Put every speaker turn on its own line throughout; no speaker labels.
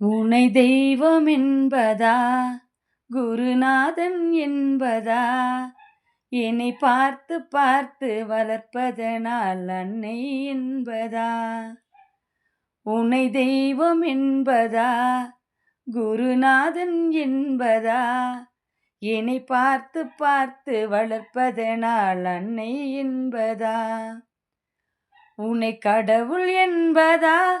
உனை தெய்வம் என்பதா குருநாதன் என்பதா? என்னை பார்த்து பார்த்து வளர்ப்பதனால் அன்னை என்பதா? உனை தெய்வம் என்பதா குருநாதன் என்பதா? என்னை பார்த்து பார்த்து வளர்ப்பதனால் அன்னை என்பதா? உன்னை கடவுள் என்பதா?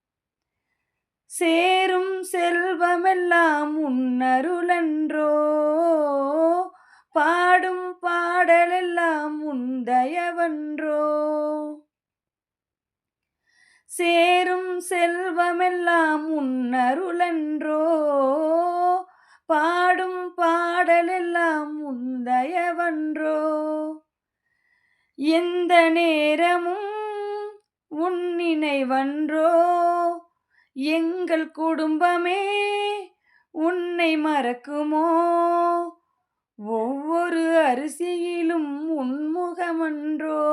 சேரும் செல்வமெல்லாம் உன்னருளன்றோ? பாடும் பாடலெல்லாம் உந்தயவன்றோ? சேரும் செல்வமெல்லாம் உன்னருளன்றோ? பாடும் பாடலெல்லாம் உந்தயவன்றோ? எந்த நேரமும் உன் நினைவன்றோ எங்கள் குடும்பமே உன்னை மறக்குமோ? ஒவ்வொரு அரிசியிலும் உன்முகமன்றோ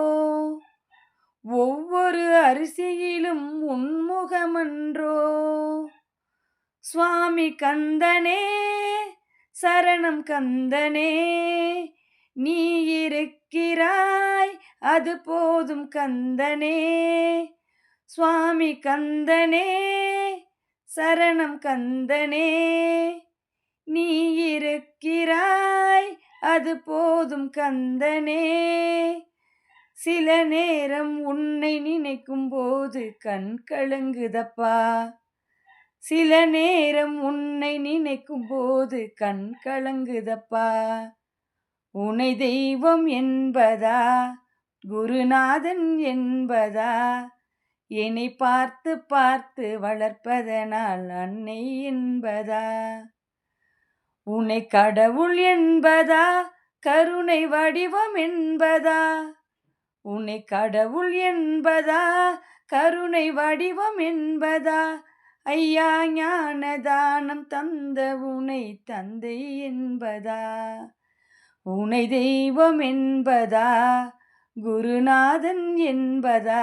ஒவ்வொரு அரிசியிலும் உன்முகமன்றோ சுவாமி கந்தனே சரணம் கந்தனே நீ இருக்கிறாய் அது போதும் கந்தனே. சுவாமி கந்தனே சரணம் கந்தனே. நீ இருக்கிறாய் அது போதும் கந்தனே. சில நேரம் உன்னை நினைக்கும் போது கண் கலங்குதப்பா. சில நேரம் உன்னை நினைக்கும் போது கண் கலங்குதப்பா. உனை தெய்வம் என்பதா குருநாதன் என்பதா என்னை பார்த்து பார்த்து வளர்ப்பதனால் அன்னை என்பதா? உன்னை கடவுள் என்பதா? கருணை வடிவம் என்பதா? உன்னை கடவுள் என்பதா? கருணை வடிவம் என்பதா? ஐயா ஞான தானம் தந்த உனை தந்தை என்பதா? உனை தெய்வம் என்பதா? குருநாதன் என்பதா?